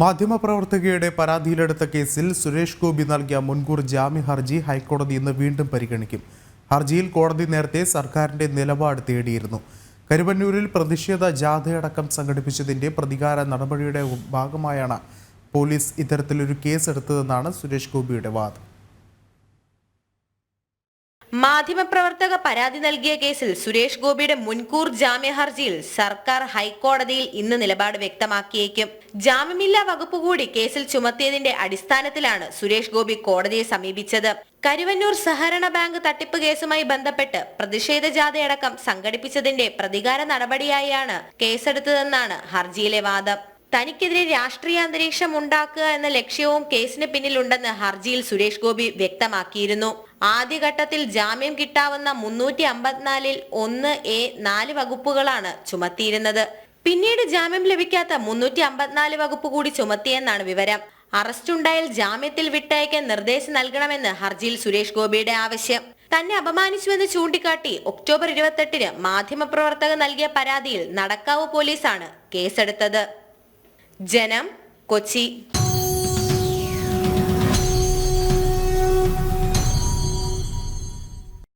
മാധ്യമപ്രവർത്തകയുടെ പരാതിയിലെടുത്ത കേസിൽ സുരേഷ് ഗോപി നൽകിയ മുൻകൂർ ജാമ്യ ഹർജി ഹൈക്കോടതി ഇന്ന് വീണ്ടും പരിഗണിക്കും. ഹർജിയിൽ കോടതി നേരത്തെ സർക്കാരിന്റെ നിലപാട് തേടിയിരുന്നു. കരുവന്നൂരിൽ പ്രതിഷേധ ജാഥയടക്കം സംഘടിപ്പിച്ചതിന്റെ പ്രതികാര നടപടിയുടെ ഭാഗമായാണ് പോലീസ് ഇത്തരത്തിലൊരു കേസെടുത്തതെന്നാണ് സുരേഷ് ഗോപിയുടെ വാദം. മാധ്യമപ്രവർത്തക പരാതി നൽകിയ കേസിൽ സുരേഷ് ഗോപിയുടെ മുൻകൂർ ജാമ്യ ഹർജിയിൽ സർക്കാർ ഹൈക്കോടതിയിൽ ഇന്ന് നിലപാട് വ്യക്തമാക്കിയേക്കും. ജാമ്യമില്ലാ വകുപ്പ് കൂടി കേസിൽ ചുമത്തിയതിന്റെ അടിസ്ഥാനത്തിലാണ് സുരേഷ് ഗോപി കോടതിയെ സമീപിച്ചത്. കരുവന്നൂർ സഹകരണ ബാങ്ക് തട്ടിപ്പ് കേസുമായി ബന്ധപ്പെട്ട് പ്രതിഷേധ ജാഥയടക്കം സംഘടിപ്പിച്ചതിന്റെ പ്രതികാര നടപടിയായാണ് കേസെടുത്തതെന്നാണ് ഹർജിയിലെ വാദം. തനിക്കെതിരെ രാഷ്ട്രീയ അന്തരീക്ഷം ഉണ്ടാക്കുക എന്ന ലക്ഷ്യവും കേസിന് പിന്നിലുണ്ടെന്ന് ഹർജിയിൽ സുരേഷ് ഗോപി വ്യക്തമാക്കിയിരുന്നു. ആദ്യഘട്ടത്തിൽ ജാമ്യം കിട്ടാവുന്ന മുന്നൂറ്റി അമ്പത്തിനാലിൽ ഒന്ന് എ നാല് വകുപ്പുകളാണ് ചുമത്തിയിരുന്നത്. പിന്നീട് ജാമ്യം ലഭിക്കാത്ത മുന്നൂറ്റി അമ്പത്തിനാല് വകുപ്പ് കൂടി ചുമത്തിയെന്നാണ് വിവരം. അറസ്റ്റ് ഉണ്ടായാൽ ജാമ്യത്തിൽ വിട്ടയക്കാൻ നിർദ്ദേശം നൽകണമെന്ന് ഹർജിയിൽ സുരേഷ് ഗോപിയുടെ ആവശ്യം. തന്നെ അപമാനിച്ചുവെന്ന് ചൂണ്ടിക്കാട്ടി ഒക്ടോബർ ഇരുപത്തെട്ടിന് മാധ്യമപ്രവർത്തകർ നൽകിയ പരാതിയിൽ നടക്കാവ് പോലീസാണ് കേസെടുത്തത്. ജനം കൊച്ചി.